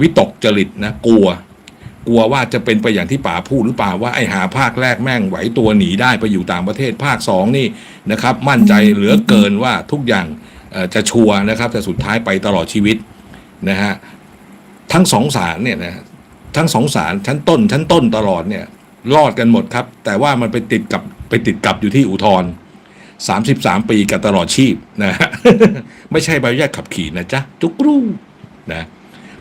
วิตกจริตนะกลัว กลัวว่าจะเป็นไปอย่างที่ป๋าพูดหรือเปล่าว่าไอ้หาภาคแรกแม่งไหวตัวหนีได้ไปอยู่ต่างประเทศภาคสองนี่นะครับ มั่นใจเหลือเกินว่าทุกอย่างจะชัวร์นะครับ แต่สุดท้ายไปตลอดชีวิตนะฮะทั้งสองศาลเนี่ยนะทั้งสองศาลชั้นต้น ชั้นต้นตลอดเนี่ยรอดกันหมดครับ แต่ว่ามันไปติดกับไปติดกับอยู่ที่อุทธรณ์33ปีกับตลอดชีพนะฮะไม่ใช่ใบอนุญาตขับขี่นะจ๊ะจุกรูนะ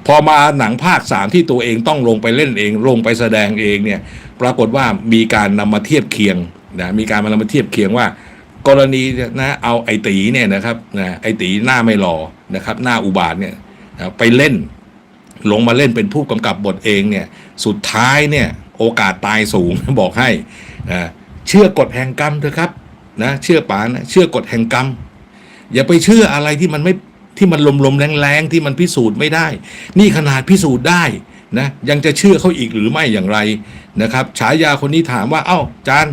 พอมาหนังภาคสามที่ตัวเองต้องลงไปเล่นเอง ลงไปแสดงเองเนี่ยปรากฏว่ามีการนำมาเทียบเคียงนะมีการมานำมาเทียบเคียงว่า กรณีนะเอาไอตีเนี่ยนะครับนะไอตีหน้าไม่หล่อนะครับ หน้าอุบาทเนี่ยนะไปเล่น ลงมาเล่นเป็นผู้กำกับบทเองเนี่ยสุดท้ายเนี่ยโอกาสตายสูงบอกให้นะเชื่อกฎแห่งกรรมเถอะครับนะเชื่อป๋านะเชื่อกฎแห่งกรรม อย่าไปเชื่ออะไรที่มันไม่ ที่มันลมๆแรงๆที่มันพิสูจน์ไม่ได้ นี่ขนาดพิสูจน์ได้นะยังจะเชื่อเขาอีกหรือไม่อย่างไรนะครับฉายาคนนี้ถามว่า เอ้าจาน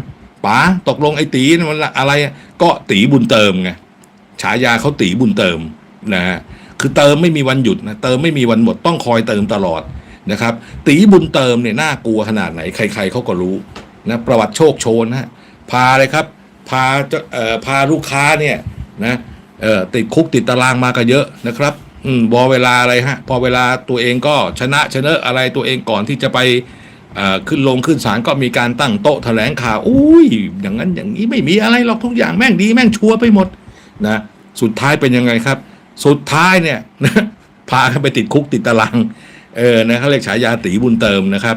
ป๋าตกลงไอ้ตีนั่นมันอะไรก็ตีบุญเติมไงฉายาเขาตีบุญเติมนะฮะคือเติมไม่มีวันหยุดนะเติมไม่มีวันหมดต้องคอยเติมตลอดนะครับ ตีบุญเติมเนี่ยน่ากลัวขนาดไหน ใคร ๆเขาก็รู้นะประวัติโชคโชนนะพาเลยครับ พาจ้าเอ่อพาลูกค้าเนี่ยนะ เอ่อติดคุกติดตารางมาก็เยอะนะครับอืมบอเวลาอะไรฮะ พอเวลาตัวเองก็ชนะชนะอะไรตัวเองก่อนที่จะไปขึ้นลงขึ้นศาลก็มีการตั้งโต๊ะแถลงข่าวอุ้ย อย่างนั้นอย่างนี้ไม่มีอะไรหรอกทุกอย่างแม่งดีแม่งชัวไปหมดนะสุดท้ายเป็นยังไงครับ สุดท้ายเนี่ยนะพากันไปติดคุกติดตารางเออนะเขาเรียกฉายาตีบุญเติมนะครับ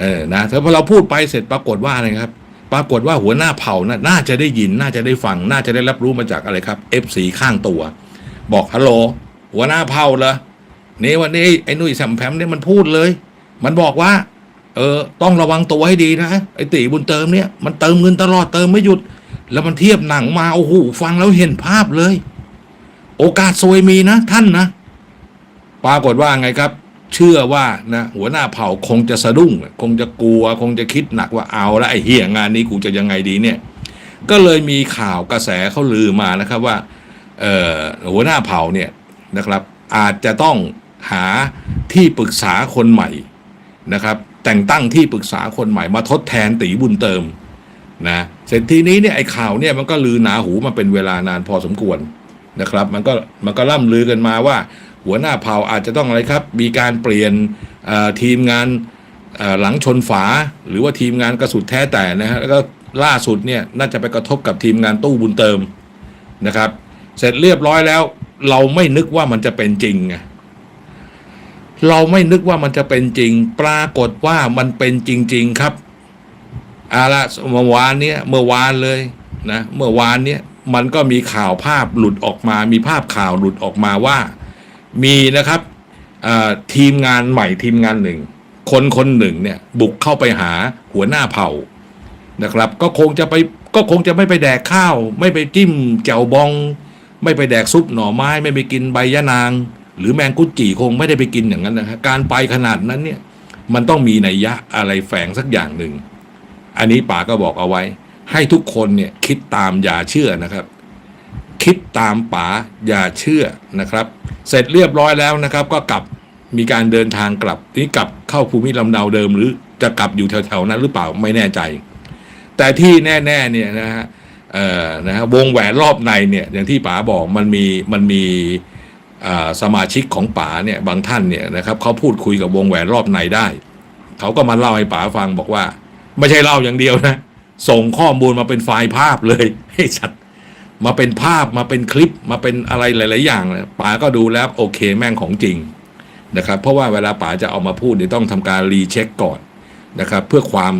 เออนะถ้าพอเราพูดไปเสร็จปรากฏว่าอะไรครับ ปรากฏว่าหัวหน้าเผ่านะน่าจะได้ยินน่าจะได้ฟัง น่าจะได้รับรู้มาจากอะไรครับ F4 ข้างตัว บอกฮัลโหลหัวหน้าเผ่าเหรอนี่วันนี้ไอ้นุ่ยสัมแพมเนี่ยมันพูดเลย มันบอกว่า เออต้องระวังตัวให้ดีนะไอ้ตีบุญเติมเนี่ยมันเติมเงินตลอดเติมไม่หยุด แล้วมันเทียบหนังมาโอ้โหฟังแล้วเห็นภาพเลย โอกาสซวยมีนะ ท่านนะปรากฏว่าไงครับ เชื่อว่านะหัวหน้าเผ่าคงจะสะดุ้ง คงจะกลัว คงจะคิดหนักว่าเอาละไอ้เหี้ยงานนี้กูจะยังไงดีเนี่ย ก็เลยมีข่าวกระแสเขาลือมานะครับว่าเอ่อหัวหน้าเผ่าเนี่ยนะครับ อาจจะต้องหาที่ปรึกษาคนใหม่นะครับ แต่งตั้งที่ปรึกษาคนใหม่มาทดแทนตีบุญเติมนะเสร็จทีนี้เนี่ยไอ้ข่าวเนี่ยมันก็ลือหนาหูมาเป็นเวลานานพอสมควรนะครับ มันก็มันก็ล่ำลือกันมาว่า หัวหน้าเผ่าอาจจะต้องอะไรครับ มีการเปลี่ยนทีมงานหลังชนฝา หรือว่าทีมงานกระสุดแท้แต่นะฮะแล้วก็ล่าสุดเนี่ยน่าจะไปกระทบกับทีมงานตู้บุญเติมนะครับ เสร็จเรียบร้อยแล้ว เราไม่นึกว่ามันจะเป็นจริงไงเราไม่นึกว่ามันจะเป็นจริง ปรากฏว่ามันเป็นจริง ๆครับอาละเมื่อวานเนี้ยเมื่อวานเลยนะเมื่อวานเนี้ยมันก็มีข่าวภาพหลุดออกมา มีภาพข่าวหลุดออกมาว่า มีนะครับทีมงานใหม่ทีมงานหนึ่ง คนคนหนึ่งเนี่ยบุกเข้าไปหาหัวหน้าเผ่านะครับ ก็คงจะไปก็คงจะไม่ไปแดกข้าว ไม่ไปจิ้มแจ่วบอง ไม่ไปแดกซุปหน่อไม้ ไม่ไปกินใบยะนาง หรือแมงกุดจีคงไม่ได้ไปกินอย่างนั้นนะครับการไปขนาดนั้นเนี่ยมันต้องมีนัยยะอะไรแฝงสักอย่างหนึ่ง อันนี้ป๋าก็บอกเอาไว้ ให้ทุกคนเนี่ยคิดตามอย่าเชื่อนะครับ คิดตามป๋าอย่าเชื่อนะครับ เสร็จเรียบร้อยแล้วนะครับ ก็กลับมีการเดินทางกลับนี่กลับเข้าภูมิลำเนาเดิมหรือจะกลับอยู่แถวๆนั้นหรือเปล่าไม่แน่ใจ แต่ที่แน่ๆเนี่ยนะฮะเอ่อนะฮะวงแหวนรอบในเนี่ยอย่างที่ป๋าบอกมันมีมันมีสมาชิกของป๋าเนี่ยบางท่านเนี่ยนะครับเขาพูดคุยกับวงแหวนรอบในได้ เขาก็มาเล่าให้ป๋าฟังบอกว่า ไม่ใช่เล่าอย่างเดียวนะ ส่งข้อมูลมาเป็นไฟล์ภาพเลยให้ชัด มาเป็นภาพมาเป็นคลิปมาเป็นอะไรหลาย ๆ อย่างเลยป๋าก็ดูแล้วโอเคแม่งของจริงนะครับ เพราะว่าเวลาป๋าจะเอามาพูดเนี่ยต้องทำการรีเช็คก่อนนะครับเพื่อความ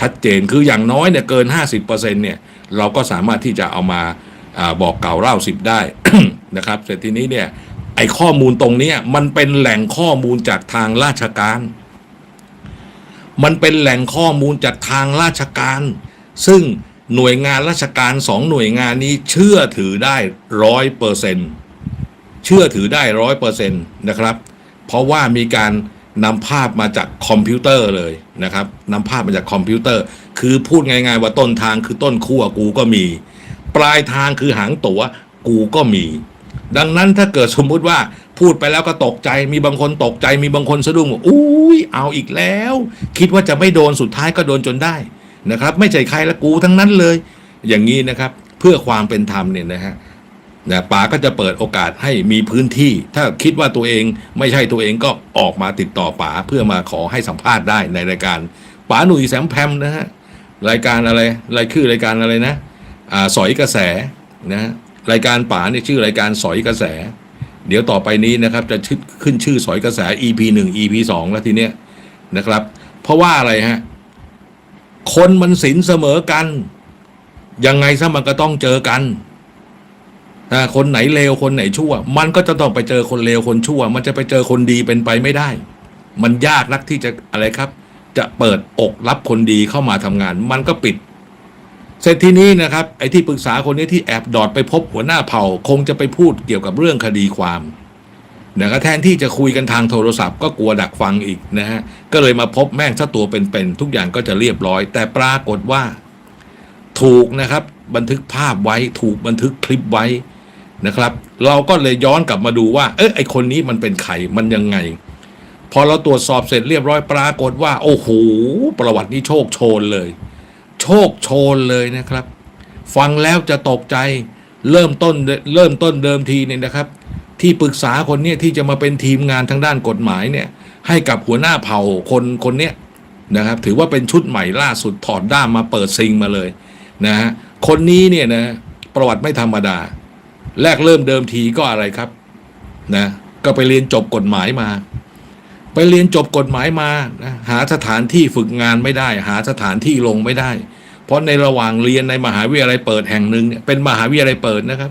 ชัดเจนคืออย่างน้อยเนี่ยเกิน 50%เนี่ยเราก็สามารถที่จะเอามาอาบอกเก่าเล่าสิบได้นะครับเสร็จทีนี้เนี่ยไอข้อมูลตรงนี้มันเป็นแหล่งข้อมูลจากทางราชการ มันเป็นแหล่งข้อมูลจากทางราชการ ซึ่ง หน่วยงานราชการสองหน่วยงานนี้เชื่อถือได้ร้อยเปอร์เซ็นเชื่อถือได้ร้อยเปอร์เซ็นต์นะครับ เพราะว่ามีการนำภาพมาจากคอมพิวเตอร์เลยนะครับนำภาพมาจากคอมพิวเตอร์ คือพูดง่ายๆว่าต้นทางคือต้นขั้วกูก็มี ปลายทางคือหางตัวกูก็มี ดังนั้นถ้าเกิดสมมุติว่าพูดไปแล้วก็ตกใจมีบางคนตกใจมีบางคนสะดุ้งอุ้ยเอาอีกแล้ว คิดว่าจะไม่โดนสุดท้ายก็โดนจนได้ นะครับ ไม่ใช่ใครละกูทั้งนั้นเลย อย่างนี้นะครับ เพื่อความเป็นธรรมเนี่ยนะฮะนะป๋าก็จะเปิดโอกาสให้มีพื้นที่ ถ้าคิดว่าตัวเองไม่ใช่ตัวเองก็ออกมาติดต่อป๋าเพื่อมาขอให้สัมภาษณ์ได้ในรายการป๋าหนุ่ยแสมแพมนะฮะรายการอะไรรายคือรายการอะไรนะอ่าสอยกระแสนะฮะรายการป๋าเนี่ยชื่อรายการสอยกระแส เดี๋ยวต่อไปนี้นะครับจะขึ้นชื่อสอยกระแส EP หนึ่ง EP สองแล้วทีเนี้ยนะครับ เพราะว่าอะไรฮะ คนมันสินเสมอกัน ยังไงซะมันก็ต้องเจอกันนะคนไหนเลวคนไหนชั่ว มันก็จะต้องไปเจอคนเลวคนชั่ว มันจะไปเจอคนดีเป็นไปไม่ได้ มันยากนักที่จะอะไรครับ จะเปิดอกรับคนดีเข้ามาทำงาน มันก็ปิด เสร็จที่นี้นะครับ ไอ้ที่ปรึกษาคนนี้ที่แอบดอดไปพบหัวหน้าเผ่า คงจะไปพูดเกี่ยวกับเรื่องคดีความ นะครับแทนที่จะคุยกันทางโทรศัพท์ก็กลัวดักฟังอีกนะฮะก็เลยมาพบแม่งซะตัวเป็นๆทุกอย่างก็จะเรียบร้อย แต่ปรากฏว่า ถูกนะครับ บันทึกภาพไว้ถูกบันทึกคลิปไว้นะครับ เราก็เลยย้อนกลับมาดูว่า เออไอคนนี้มันเป็นใครมันยังไง พอเราตรวจสอบเสร็จเรียบร้อยปรากฏว่า โอ้โหประวัตินี้โชคโชนเลย โชคโชนเลยนะครับ ฟังแล้วจะตกใจเริ่มต้นเริ่มต้นเดิมทีเนี่ยนะครับ ที่ปรึกษาคนเนี้ยที่จะมาเป็นทีมงานทางด้านกฎหมายเนี่ยให้กับหัวหน้าเผ่าคนคนเนี้ยนะครับถือว่าเป็นชุดใหม่ล่าสุดถอดด้ามมาเปิดซิงมาเลยนะฮะคนนี้เนี่ยนะประวัติไม่ธรรมดา แรกเริ่มเดิมทีก็อะไรครับนะก็ไปเรียนจบกฎหมายมา ไปเรียนจบกฎหมายมานะหาสถานที่ฝึกงานไม่ได้ หาสถานที่ลงไม่ได้ เพราะในระหว่างเรียนในมหาวิทยาลัยเปิดแห่งหนึ่งเนี่ยเป็นมหาวิทยาลัยเปิดนะครับ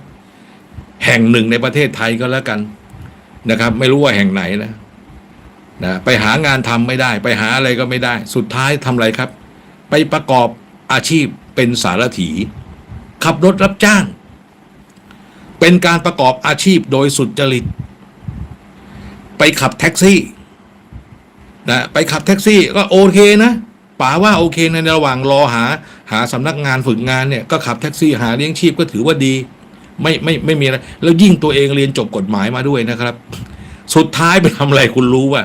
แห่งหนึ่งในประเทศไทยก็แล้วกันนะครับ ไม่รู้ว่าแห่งไหนนะนะไปหางานทำไม่ได้ ไปหาอะไรก็ไม่ได้ สุดท้ายทำอะไรครับ ไปประกอบอาชีพเป็นสารถี ขับรถรับจ้าง เป็นการประกอบอาชีพโดยสุดจริต ไปขับแท็กซี่นะไปขับแท็กซี่ก็โอเคนะป๋าว่าโอเคในระหว่างรอหา หาสำนักงานฝึกงานเนี่ยก็ขับแท็กซี่หาเลี้ยงชีพก็ถือว่าดี ไม่ไม่ไม่มีอะไรแล้วยิ่งตัวเองเรียนจบกฎหมายมาด้วยนะครับ สุดท้ายไปทำอะไรคุณรู้ว่า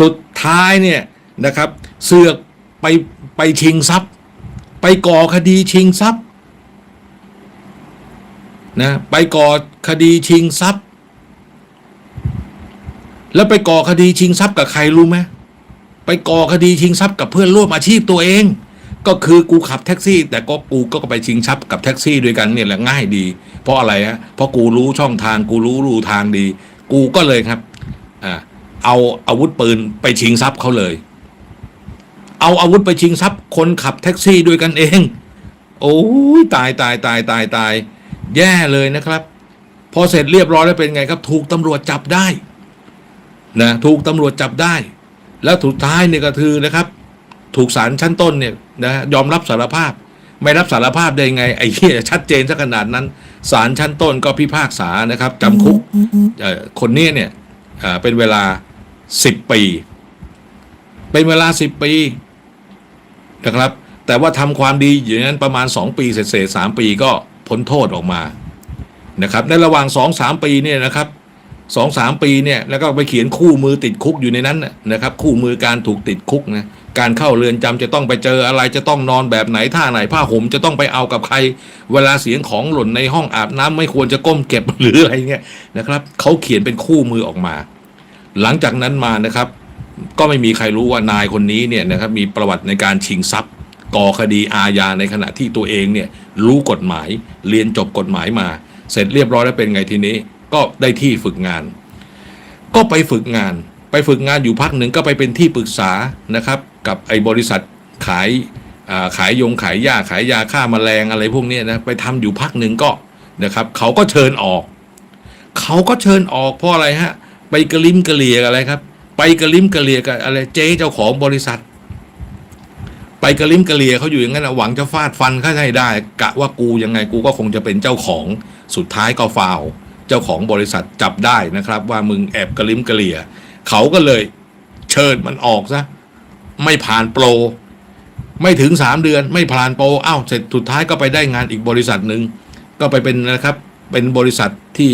สุดท้ายเนี่ยนะครับ เสือกไปไปชิงทรัพย์ ไปก่อคดีชิงทรัพย์นะไปก่อคดีชิงทรัพย์ แล้วไปก่อคดีชิงทรัพย์กับใครรู้ไหมไปก่อคดีชิงทรัพย์กับเพื่อนร่วมอาชีพตัวเอง ก็คือกูขับแท็กซี่ แต่ก็กูก็ไปชิงทรัพย์กับแท็กซี่ด้วยกันเนี่ยแหละง่ายดี เพราะอะไรฮะเพราะกูรู้ช่องทางกูรู้รูทางดี กูก็เลยครับอ่าเอาอาวุธปืนไปชิงทรัพย์เขาเลย เอาอาวุธไปชิงทรัพย์คนขับแท็กซี่ด้วยกันเอง โอ้ยตายตายตายตายตายแย่เลยนะครับ พอเสร็จเรียบร้อยแล้วเป็นไงครับ ถูกตำรวจจับได้นะถูกตำรวจจับได้ แล้วสุดท้ายเนี่ยก็คือนะครับ ถูกศาลชั้นต้นเนี่ยนะยอมรับสารภาพ ไม่รับสารภาพได้ไงไอ้เหี้ยชัดเจนซะขนาดนั้นศาลชั้นต้นก็พิพากษานะครับจำคุกคนนี้เนี่ยเป็นเวลาสิบปี เป็นเวลาสิบปีนะครับ แต่ว่าทำความดีอย่างนั้นประมาณสองปีเศษสามปีก็พ้นโทษออกมานะครับในระหว่างสองสามปีเนี่ยนะครับสองสามปีเนี่ยแล้วก็ไปเขียนคู่มือติดคุกอยู่ในนั้นนะครับ คู่มือการถูกติดคุกนะ การเข้าเรือนจำจะต้องไปเจออะไรจะต้องนอนแบบไหนท่าไหนผ้าห่มจะต้องไปเอากับใคร เวลาเสียงของหล่นในห้องอาบน้ำไม่ควรจะก้มเก็บหรืออะไรเงี้ยนะครับเขาเขียนเป็นคู่มือออกมา หลังจากนั้นมานะครับ ก็ไม่มีใครรู้ว่านายคนนี้เนี่ยนะครับมีประวัติในการชิงทรัพย์ ก่อคดีอาญาในขณะที่ตัวเองเนี่ยรู้กฎหมายเรียนจบกฎหมายมา เสร็จเรียบร้อยแล้วเป็นไงทีนี้ ก็ได้ที่ฝึกงาน ก็ไปฝึกงาน ไปฝึกงานอยู่พักหนึ่งก็ไปเป็นที่ปรึกษานะครับกับไอ้บริษัทขายขายยงขายยาขายยาฆ่าแมลงอะไรพวกนี้นะไปทำอยู่พักหนึ่งก็นะครับเขาก็เชิญออก เขาก็เชิญออกเพราะอะไรฮะไปกระลิมกระเลียกอะไรครับ ไปกระลิมกระเลียกับอะไรเจ๊เจ้าของบริษัท ไปกระลิมกระเลียเขาอยู่อย่างนั้นหวังจะฟาดฟันเขาให้ได้ กะว่ากูยังไงกูก็คงจะเป็นเจ้าของสุดท้ายก็ฟาว เจ้าของบริษัทจับได้นะครับ ว่ามึงแอบกระลิมกระเลีย เขาก็เลย เชิญมันออกซะไม่ผ่านโปร ไม่ถึงสามเดือน ไม่ผ่านโปรอ้าวเสร็จสุดท้ายก็ไปได้งานอีกบริษัทหนึ่งก็ไปเป็นนะครับ เป็นบริษัทที่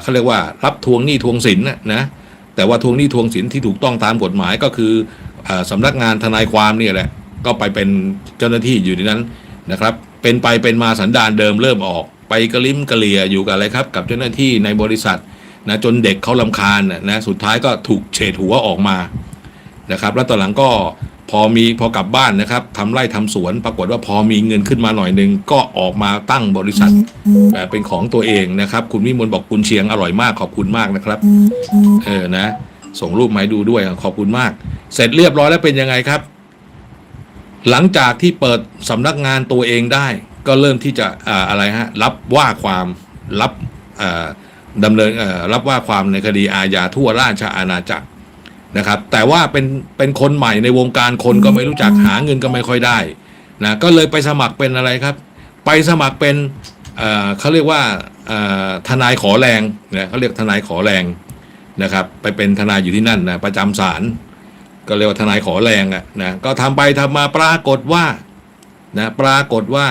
เขาเรียกว่า รับทวงหนี้ทวงสินนะนะแต่ว่าทวงหนี้ทวงสินที่ถูกต้องตามกฎหมายก็คืออสำนักงานทนายความเนี่ยแหละ ก็ไปเป็นเจ้าหน้าที่อยู่ในนั้นนะครับ เป็นไปเป็นมาสันดานเดิมเริ่มออก ไปกระลิมกระเลียอยู่กับอะไรครับ กับเจ้าหน้าที่ในบริษัท นะจนเด็กเขาลำคาญนะนะสุดท้ายก็ถูกเฉดหัวออกมานะครับแล้วตอนหลังก็พอมีพอกลับบ้านนะครับทำไร่ทำสวนปรากฏว่าพอมีเงินขึ้นมาหน่อยหนึ่งก็ออกมาตั้งบริษัทแบบเป็นของตัวเองนะครับ คุณวิมลบอกกุนเชียงอร่อยมากขอบคุณมากนะครับเออนะ ส่งรูปมาให้ดูด้วยขอบคุณมาก เสร็จเรียบร้อยแล้วเป็นยังไงครับ หลังจากที่เปิดสำนักงานตัวเองได้ ก็เริ่มที่จะออะไรฮะรับว่าความรับอ่า ดำเนินเอ่อรับว่าความในคดีอาญาทั่วราชอาณาจักรนะครับ แต่ว่าเป็นเป็นคนใหม่ในวงการคนก็ไม่รู้จักหาเงินก็ไม่ค่อยได้นะก็เลยไปสมัครเป็นอะไรครับ ไปสมัครเป็นเอ่อเขาเรียกว่าเอ่อทนายขอแรงนะเขาเรียกทนายขอแรงนะครับ ไปเป็นทนายอยู่ที่นั่นนะประจำศาลก็เรียกว่าทนายขอแรงอะนะก็ทำไปทำมาปรากฏว่านะปรากฏว่า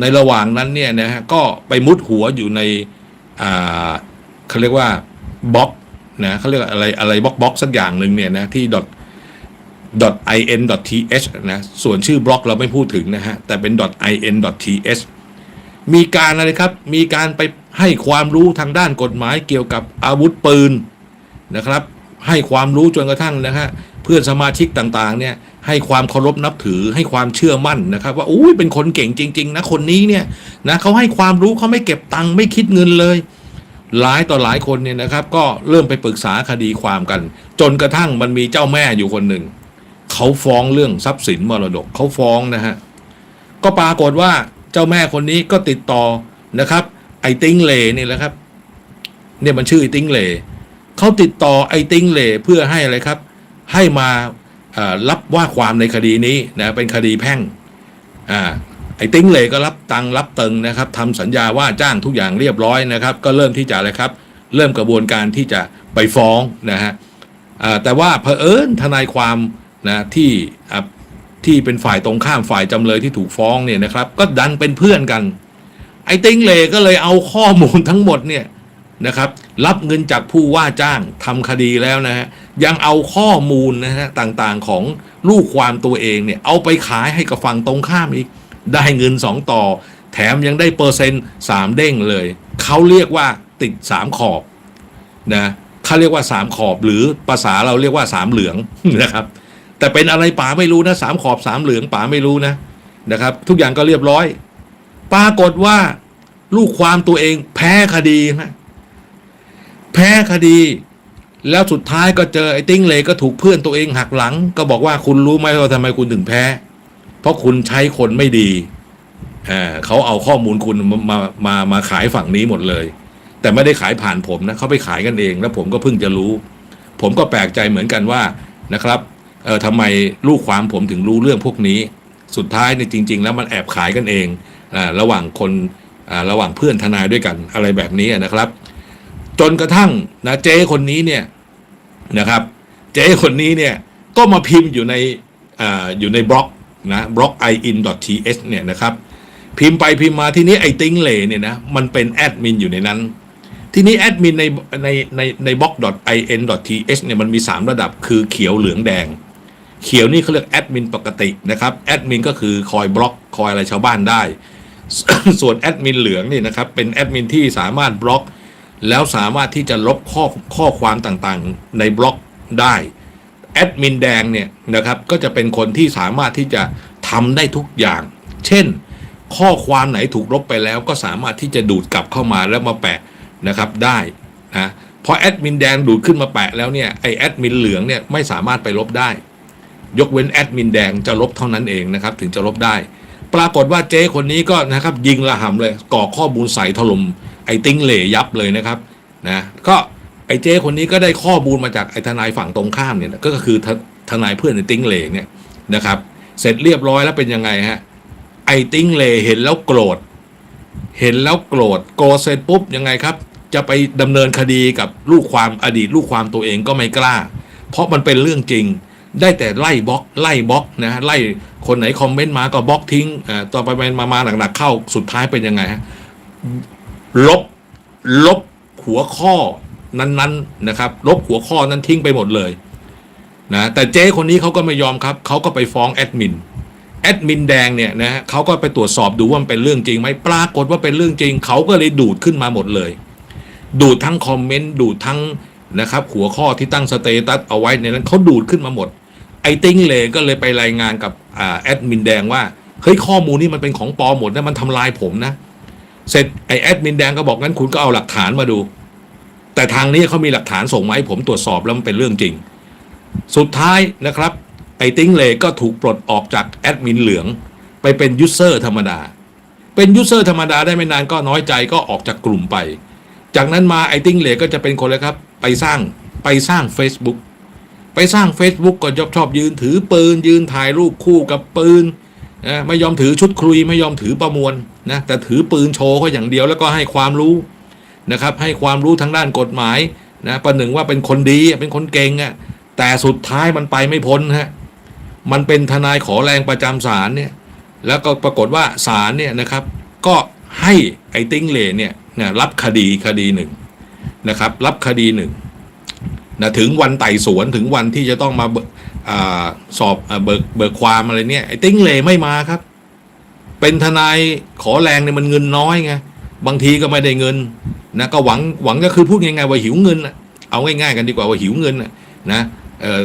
ในระหว่างนั้นเนี่ยนะฮะก็ไปมุดหัวอยู่ในอ่า เขาเรียกว่าบล็อกนะเขาเรียกอะไรอะไรบล็อกบล็อกสักอย่างหนึ่งเนี่ยนะที่ dot dot in dot th นะส่วนชื่อบล็อกเราไม่พูดถึงนะฮะ แต่เป็น dot in dot th มีการอะไรครับ มีการไปให้ความรู้ทางด้านกฎหมายเกี่ยวกับอาวุธปืนนะครับ ให้ความรู้จนกระทั่งนะฮะเพื่อนสมาชิกต่างๆ เนี่ยให้ความเคารพนับถือให้ความเชื่อมั่นนะครับ ว่าอุ้ยเป็นคนเก่งจริง ๆ นะคนนี้เนี่ยนะเขาให้ความรู้เขาไม่เก็บตังค์ไม่คิดเงินเลย หลายต่อหลายคนเนี่ยนะครับ ก็เริ่มไปปรึกษาคดีความกัน จนกระทั่งมันมีเจ้าแม่อยู่คนหนึ่งเขาฟ้องเรื่องทรัพย์สินมรดกเขาฟ้องนะฮะก็ปรากฏว่าเจ้าแม่คนนี้ก็ติดต่อนะครับ ไอติ้งเลนี่แหละครับเนี่ยมันชื่อไอติ้งเลเขาติดต่อไอติ้งเลเพื่อให้อะไรครับ ให้มารับว่าความในคดีนี้นะเป็นคดีแพ่งอ่า อ้ติ้งเหลก็รับตังรับเติงนะครับทำสัญญาว่าจ้างทุกอย่างเรียบร้อยนะครับ ก็เริ่มที่จะอะไรครับ เริ่มกระบวนการที่จะไปฟ้องนะฮะแต่ว่าเผอิญทนายความนะที่ที่เป็นฝ่ายตรงข้ามฝ่ายจำเลยที่ถูกฟ้องเนี่ยนะครับ ก็ดันเป็นเพื่อนกัน ไอ้ติ้งเหลก็เลยเอาข้อมูลทั้งหมดเนี่ยนะครับ รับเงินจากผู้ว่าจ้างทำคดีแล้วนะฮะยังเอาข้อมูลนะฮะต่างๆของลูกความตัวเองเนี่ยเอาไปขายให้กับฝั่งตรงข้ามอีก ได้เงินสองต่อ แถมยังได้เปอร์เซ็นต์สามเด้งเลย เขาเรียกว่าติดสามขอบนะเขาเรียกว่าสามขอบหรือภาษาเราเรียกว่าสามเหลืองนะครับ แต่เป็นอะไรป๋าไม่รู้นะสามขอบสามเหลืองป๋าไม่รู้นะนะครับ ทุกอย่างก็เรียบร้อย ปรากฏว่าลูกความตัวเองแพ้คดีนะแพ้คดี แล้วสุดท้ายก็เจอไอ้ติ้งเลยก็ถูกเพื่อนตัวเองหักหลัง ก็บอกว่าคุณรู้ไหมว่าทำไมคุณถึงแพ้ เพราะคุณใช้คนไม่ดีเขาเอาข้อมูลคุณมามามาขายฝั่งนี้หมดเลย แต่ไม่ได้ขายผ่านผมนะเขาไปขายกันเอง แล้วผมก็เพิ่งจะรู้ ผมก็แปลกใจเหมือนกันว่านะครับเออทำไมลูกความผมถึงรู้เรื่องพวกนี้ สุดท้ายเนี่ยจริง ๆ แล้วมันแอบขายกันเองอระหว่างคนระหว่างเพื่อนทนายด้วยกันอะไรแบบนี้นะครับ จนกระทั่งนะเจ๊คนนี้เนี่ยนะครับ เจ๊คนนี้เนี่ยก็มาพิมพ์อยู่ในออยู่ในบล็อก นะบล็อก in.th เนี่ยนะครับพิมพ์ไปพิมพ์มาที่นี้ไอ้ติ้งเหลเนี่ยนะมันเป็นแอดมินอยู่ในนั้น ทีนี้แอดมินในในในในบล็อก in.th เนี่ยมันมี 3 ระดับคือเขียวเหลืองแดง เขียวนี่เขาเรียกแอดมินปกตินะครับแอดมินก็คือคอยบล็อกคอยอะไรชาวบ้านได้ ส่วนแอดมินเหลืองนี่นะครับเป็นแอดมินที่สามารถบล็อก แล้วสามารถที่จะลบข้อข้อความต่างๆ ในบล็อกได้ แอดมินแดงเนี่ยนะครับก็จะเป็นคนที่สามารถที่จะทำได้ทุกอย่าง เช่น ข้อความไหนถูกลบไปแล้ว ก็สามารถที่จะดูดกลับเข้ามาแล้วมาแปะนะครับได้นะพอแอดมินแดงดูดขึ้นมาแปะแล้วเนี่ยไอแอดมินเหลืองเนี่ยไม่สามารถไปลบได้ ยกเว้นแอดมินแดงจะลบเท่านั้นเองนะครับถึงจะลบได้ ปรากฏว่าเจ๊คนนี้ก็นะครับยิงระห่ำเลยก่อข้อมูลใส่ถล่มไอติ้งเหล่ยับเลยนะครับนะก็ อ้เจ๊คนนี้ก็ได้ข้อมูลมาจากไอ้ทนายฝั่งตรงข้ามเนี่ยก็คือททนายเพื่อนไอติ้งเลเนี่ยนะครับ เสร็จเรียบร้อยแล้วเป็นยังไงฮะไอ้ติ้งเลเห็นแล้วโกรธ เห็นแล้วโกรธโกรธเสร็จปุ๊บยังไงครับ จะไปดำเนินคดีกับลูกความอดีตลูกความตัวเองก็ไม่กล้า เพราะมันเป็นเรื่องจริงได้แต่ไล่บล็อกไล่บล็อกนะฮะไล่คนไหนคอมเมนต์มาก็บล็อกทิ้งอ่าต่อไปมามาหนักๆเข้าสุดท้ายเป็นยังไงฮะลบลบหัวข้อ นั้นๆนะครับ ลบหัวข้อนั้นทิ้งไปหมดเลยนะแต่เจ๊คนนี้เขาก็ไม่ยอมครับเขาก็ไปฟ้องแอดมินแอดมินแดงเนี่ยนะเขาก็ไปตรวจสอบดูว่ามันเป็นเรื่องจริงไหมปรากฏว่าเป็นเรื่องจริงเขาก็เลยดูดขึ้นมาหมดเลย ดูดทั้งคอมเมนต์ดูดทั้งนะครับหัวข้อที่ตั้งสเตตัสเอาไว้ในนั้นเขาดูดขึ้นมาหมด ไอ้ติ้งเลยก็เลยไปรายงานกับอแอดมินแดงว่าเฮ้ยข้อมูลนี่มันเป็นของปลอมหมดนะมันทำลายผมนะ เสร็จไอแอดมินแดงก็บอกงั้นคุณก็เอาหลักฐานมาดู แต่ทางนี้เขามีหลักฐานส่งมาให้ผมตรวจสอบแล้วมันเป็นเรื่องจริง สุดท้ายนะครับไอ้ติ้งเลก็ถูกปลดออกจากแอดมินเหลือง ไปเป็นยูเซอร์ธรรมดา เป็นยูเซอร์ธรรมดาได้ไม่นานก็น้อยใจก็ออกจากกลุ่มไป จากนั้นมาไอ้ติ้งเลก็จะเป็นคนเลยครับ ไปสร้างไปสร้าง Facebook ไปสร้าง Facebook ก็ชอบชอบยืนถือปืน ยืนถ่ายรูปคู่กับปืนนะไม่ยอมถือชุดครุยไม่ยอมถือประมวลนะแต่ถือปืนโชว์เขาอย่างเดียวแล้วก็ให้ความรู้ นะครับให้ความรู้ทางด้านกฎหมายนะประหนึ่งว่าเป็นคนดีเป็นคนเก่งอะแต่สุดท้ายมันไปไม่พ้นฮะมันเป็นทนายขอแรงประจำศาลเนี่ยแล้วก็ปรากฏว่าศาลเนี่ยนะครับก็ให้ไอ้ติ้งเหลเนี่ยนะรับคดีคดีหนึ่งนะครับรับคดีหนึ่งนะถึงวันไต่สวนถึงวันที่จะต้องมาอาสอบเบิกเบิกความอะไรเนี่ยไอ้ติ้งเหลไม่มาครับ เป็นทนายขอแรงเนี่ยมันเงินน้อยไง บางทีก็ไม่ได้เงินนะก็หวังหวังก็คือพูดง่ายๆว่าหิวเงินเอาง่ายๆกันดีกว่าว่าหิวเงินนะ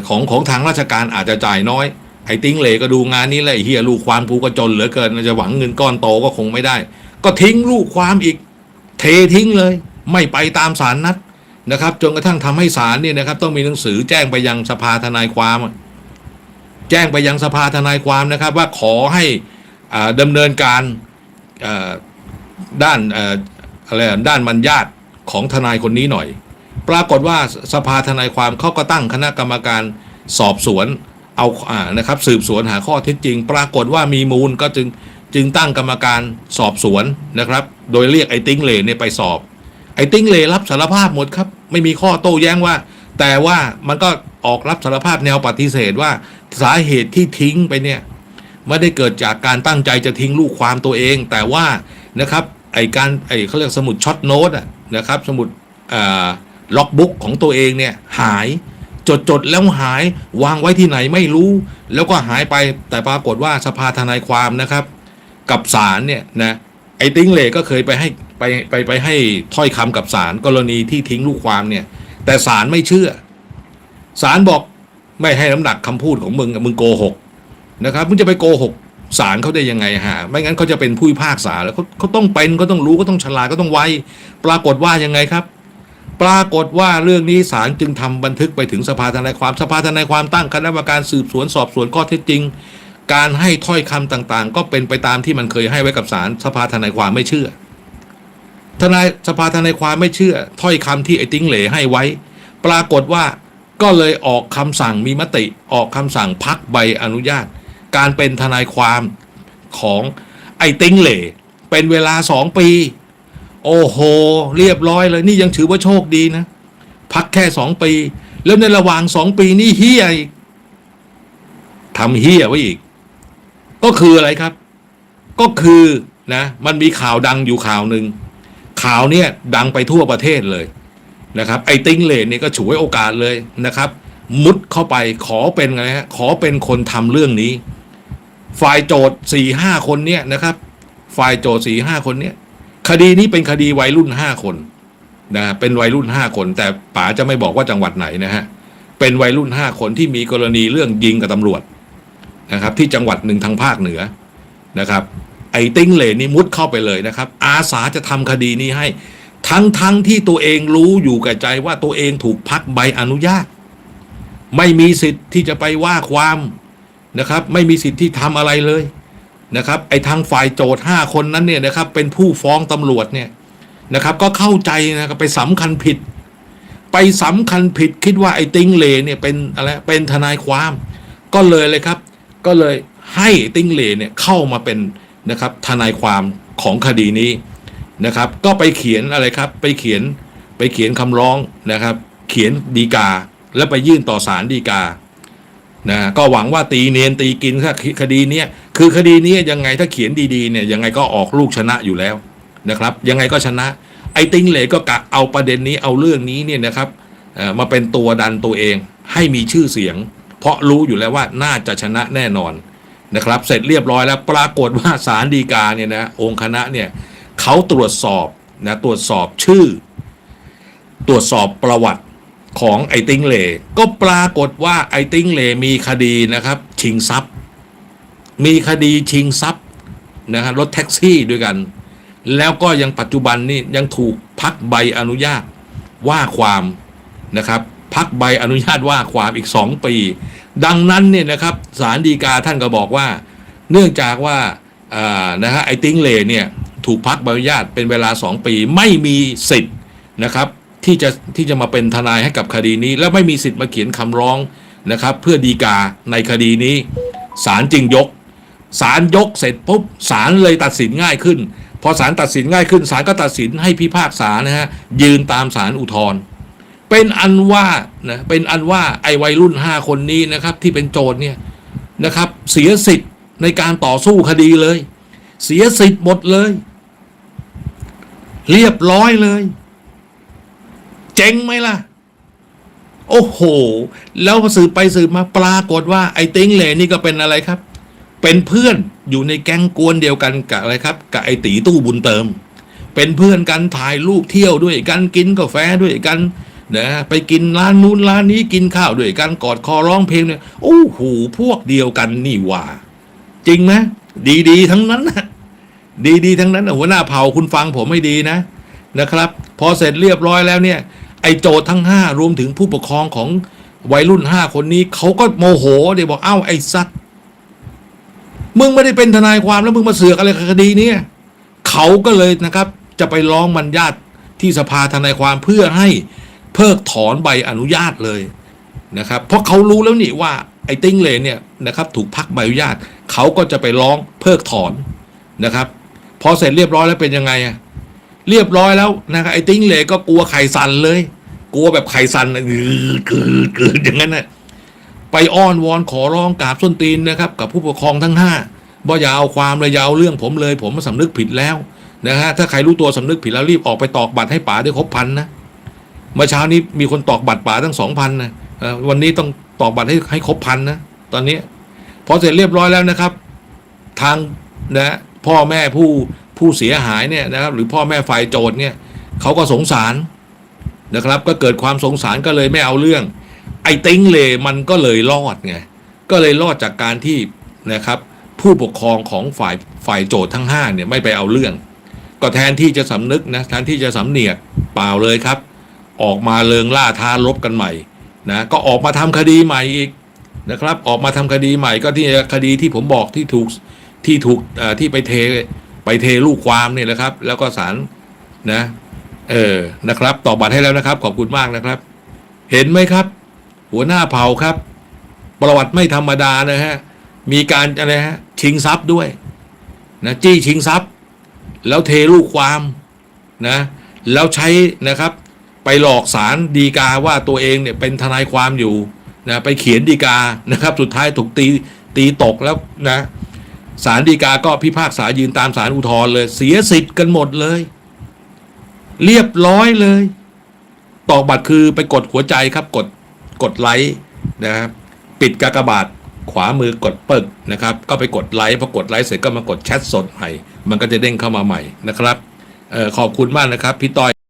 ของของทางราชการอาจจะจ่ายน้อยไอ้ติ้งเหลก็ดูงานนี้แหละเฮียลูกความกูก็จนเหลือเกินจะหวังเงินก้อนโตก็คงไม่ได้ ก็ทิ้งลูกความอีก เททิ้งเลย ไม่ไปตามสารนัดนะครับ จนกระทั่งทำให้ศาลเนี่ยนะครับ ต้องมีหนังสือแจ้งไปยังสภาทนายความ แจ้งไปยังสภาทนายความนะครับ ว่าขอให้อ่าดำเนินการ ด้านอะไรด้านมัญญาตของทนายคนนี้หน่อย ปรากฏว่าสภาทนายความเขาก็ตั้งคณะกรรมการสอบสวนเอาอ่านะครับสืบสวนหาข้อเท็จจริง ปรากฏว่ามีมูลก็จึงจึงตั้งกรรมการสอบสวนนะครับ โดยเรียกไอ้ติ้งเลเนี่ยไปสอบ ไอ้ติ้งเลรับสารภาพหมดครับ ไม่มีข้อโต้แย้งว่า แต่ว่ามันก็ออกรับสารภาพแนวปฏิเสธว่าสาเหตุที่ทิ้งไปเนี่ยไม่ได้เกิดจากการตั้งใจจะทิ้งลูกความตัวเอง แต่ว่านะครับ ไอการไอเขาเรียกสมุดช็อตโน้ตอะนะครับ สมุดล็อกบุ๊กของตัวเองเนี่ยหายจดจดๆแล้วหายวางไว้ที่ไหนไม่รู้ แล้วก็หายไปแต่ปรากฏว่าสภาทนายความนะครับ กับศาลเนี่ยนะไอ้ติ้งเหลก็เคยไปให้ไปไปไปให้ถ้อยคำกับศาลกรณีที่ทิ้งลูกความเนี่ย แต่ศาลไม่เชื่อศาลบอกไม่ให้น้ำหนักคำพูดของมึงมึงโกหกนะครับมึงจะไปโกหก ศาลเขาได้ยังไงฮะไม่งั้นเขาจะเป็นผู้พิพากษาแล้วเขาเขาต้องเป็นเขาต้องรู้เขาต้องฉลาดเขาต้องไวปรากฏว่ายังไงครับ ปรากฏว่าเรื่องนี้ศาลจึงทำบันทึกไปถึงสภาทนายความสภาทนายความตั้งคณะกรรมการสืบสวนสอบสวนข้อเท็จจริง การให้ถ้อยคำต่างๆ ก็เป็นไปตามที่มันเคยให้ไว้กับศาลสภาทนายความไม่เชื่อ ทนายสภาทนายความไม่เชื่อ ถ้อยคำที่ไอ้ติ้งเหลให้ไว้ ปรากฏว่าก็เลยออกคำสั่งมีมติออกคำสั่งพักใบอนุญาต การเป็นทนายความของไอ้ติ้งเหลเป็นเวลาสองปี โอ้โห เรียบร้อยเลย นี่ยังถือว่าโชคดีนะ พักแค่สองปี แล้วในระหว่างสองปีนี่เฮียอีกทำเฮียไว้อีก ก็คืออะไรครับ ก็คือนะ มันมีข่าวดังอยู่ข่าวหนึ่งข่าวเนี่ยดังไปทั่วประเทศเลยนะครับ ไอ้ติ้งเหลนเนี่ยก็ฉวยโอกาสเลยนะครับ มุดเข้าไปขอเป็นไงฮะขอเป็นคนทำเรื่องนี้ ฝ่ายโจทย์สี่ห้าคนเนี่ยนะครับ ฝ่ายโจทย์สี่ห้าคนเนี่ย คดีนี้เป็นคดีวัยรุ่นห้าคนนะเป็นวัยรุ่นห้าคน แต่ป๋าจะไม่บอกว่าจังหวัดไหนนะฮะเป็นวัยรุ่นห้าคนที่มีกรณีเรื่องยิงกับตำรวจนะครับ ที่จังหวัดหนึ่งทางภาคเหนือนะครับ ไอ้ติ้งเหลนนี่มุดเข้าไปเลยนะครับ อาสาจะทำคดีนี้ให้ ทั้งทั้งที่ตัวเองรู้อยู่กับใจว่าตัวเองถูกพักใบอนุญาต ไม่มีสิทธิ์ที่จะไปว่าความ นะครับ ไม่มีสิทธิ์ที่ทำอะไรเลยนะครับไอ้ทางฝ่ายโจทย์ห้าคนนั้นเนี่ยนะครับเป็นผู้ฟ้องตำรวจเนี่ยนะครับ ก็เข้าใจนะครับไปสำคัญผิด ไปสำคัญผิดคิดว่าไอ้ติงเลเนี่ยเป็นอะไรเป็นทนายความ ก็เลยเลยครับ ก็เลยให้ติงเลเนี่ยเข้ามาเป็นนะครับทนายความของคดีนี้นะครับ ก็ไปเขียนอะไรครับ ไปเขียนไปเขียนคำร้องนะครับ เขียนดีกา แล้วไปยื่นต่อศาลดีกา นะก็หวังว่าตีเนียนตีกินถ้าคดีเนี้ยคือคดีนี้ยังไงถ้าเขียนดีๆเนี่ยยังไงก็ออกลูกชนะอยู่แล้วนะครับ ยังไงก็ชนะ ไอ้ติงเหลก็กะเอาประเด็นนี้เอาเรื่องนี้เนี่ยนะครับมาเป็นตัวดันตัวเองให้มีชื่อเสียง เพราะรู้อยู่แล้วว่าน่าจะชนะแน่นอนนะครับ เสร็จเรียบร้อยแล้วปรากฏว่าสารดีกาเนี่ยนะองค์คณะเนี่ยเขาตรวจสอบนะตรวจสอบชื่อ ตรวจสอบประวัติ ของไอติงเลก็ปรากฏว่าไอติงเลมีคดีนะครับชิงทรัพย์ มีคดีชิงทรัพย์นะครับรถแท็กซี่ด้วยกัน แล้วก็ยังปัจจุบันนี่ยังถูกพักใบอนุญาตว่าความนะครับพักใบอนุญาตว่าความอีกสองปี ดังนั้นเนี่ยนะครับศาลฎีกาท่านก็บอกว่า เนื่องจากว่าอ่านะฮะไอติงเลเนี่ยถูกพักใบอนุญาตเป็นเวลาสองปีไม่มีสิทธิ์นะครับ ที่จะที่จะมาเป็นทนายให้กับคดีนี้ และไม่มีสิทธิ์มาเขียนคำร้องนะครับ เพื่อดีกาในคดีนี้ศาลจึงยกศาลยกเสร็จปุ๊บศาลเลยตัดสินง่ายขึ้น พอศาลตัดสินง่ายขึ้นศาลก็ตัดสินให้พิพากษานะฮะยืนตามศาลอุทธรณ์เป็นอันว่านะเป็นอันว่าไอ้วัยรุ่นห้าคนนี้นะครับ ที่เป็นโจทย์เนี่ยนะครับ เสียสิทธิ์ในการต่อสู้คดีเลย เสียสิทธิ์หมดเลย เรียบร้อยเลย เจ๋งไหมล่ะ โอ้โห แล้วสืบไปสืบมาปรากฏว่าไอ้ติ้งเหลนี่ก็เป็นอะไรครับ เป็นเพื่อนอยู่ในแก๊งกวนเดียวกันกับอะไรครับ กับไอ้ตีตู้บุญเติม เป็นเพื่อนกันถ่ายรูปเที่ยวด้วยกันกินกาแฟด้วยกันนะไปกินร้านนู้นร้านนี้กินข้าวด้วยกันกอดคอร้องเพลงเนี่ยโอ้โหพวกเดียวกันนี่ว่า จริงไหมดีๆ ทั้งนั้นนะดีๆ ทั้งนั้นหัวหน้าเผ่าคุณฟังผมไม่ดีนะนะครับ พอเสร็จเรียบร้อยแล้วเนี่ย อ้โจทั้งห้ารวมถึงผู้ปกครองของวัยรุ่นห้าคนนี้เขาก็โมโหเดี๋ยวบอกเอ้าไอ้สัตว์มึงไม่ได้เป็นทนายความแล้วมึงมาเสือกอะไรคดีนี้เขาก็เลยนะครับ จะไปร้องมันญาติที่สภาทนายความเพื่อให้เพิกถอนใบอนุญาตเลยนะครับ เพราะเขารู้แล้วนี่ว่าไอ้ติ้งเลนเนี่ยนะครับถูกพักใบอนุญาตเขาก็จะไปร้องเพิกถอนนะครับพอเสร็จเรียบร้อยแล้วเป็นยังไงอะเรียบร้อยแล้วนะครับไอ้ติ้งเลก็กลัวไข่สั่นเลย ลัวแบบไข่สันอะกึดกึดกึดอย่างนั้นน่ะไปอ้อนวอนขอร้องกราบส้นตีนนะครับ กับผู้ปกครองทั้งห้าว่อย่าเอาความเลยอย่าเอาเรื่องผมเลย ผมสำนึกผิดแล้วนะฮะถ้าใครรู้ตัวสำนึกผิดแล้วรีบออกไปตอกบัตรให้ป๋าได้ครบพันนะเมื่อเช้านี้มีคนตอกบัตรป๋าตั้งสองพันนะวันนี้ต้องตอกบัตรให้ให้ครบพันนะตอนนี้พอเสร็จเรียบร้อยแล้วนะครับ ทางนะพ่อแม่ผู้ผู้เสียหายเนี่ยนะครับ หรือพ่อแม่ฝ่ายโจทย์เนี่ยเขาก็สงสาร นะครับ ก็เกิดความสงสารก็เลยไม่เอาเรื่อง ไอ้ติ้งเลมันก็เลยรอดไงก็เลยรอดจากการที่นะครับผู้ปกครองของฝ่ายฝ่ายโจทย์ทั้งห้าเนี่ยไม่ไปเอาเรื่อง ก็แทนที่จะสำนึกนะแทนที่จะสำเนียกเปล่าเลยครับ ออกมาเลิงล่าท้าลบกันใหม่นะก็ออกมาทำคดีใหม่อีกนะครับ ออกมาทำคดีใหม่ก็ที่คดีที่ผมบอกที่ถูกที่ถูกที่ไปเทไปเทลูกความเนี่ยแหละครับ แล้วก็ศาลนะ เออนะครับตอบบัตรให้แล้วนะครับ ขอบคุณมากนะครับ เห็นไหมครับ หัวหน้าเผ่าครับ ประวัติไม่ธรรมดานะฮะมีการอะไรฮะชิงทรัพย์ด้วยนะจี้ชิงทรัพย์ แล้วเทลูกความนะแล้วใช้นะครับ ไปหลอกสารดีกาว่าตัวเองเนี่ยเป็นทนายความอยู่นะไปเขียนดีกานะครับ สุดท้ายถูกตีตีตกแล้วนะสารดีกาก็พิพากษายืนตามสารอุทธรณ์เลย เสียสิทธิ์กันหมดเลย เรียบร้อยเลย ตอกบัตรคือไปกดหัวใจครับ กดกดไลค์นะครับปิดกากบาทขวามือกดเปิดนะครับ ก็ไปกดไลค์พอกดไลค์เสร็จก็มากดแชทสดใหม่ มันก็จะเด้งเข้ามาใหม่นะครับออขอบคุณมากนะครับ พี่ต้อย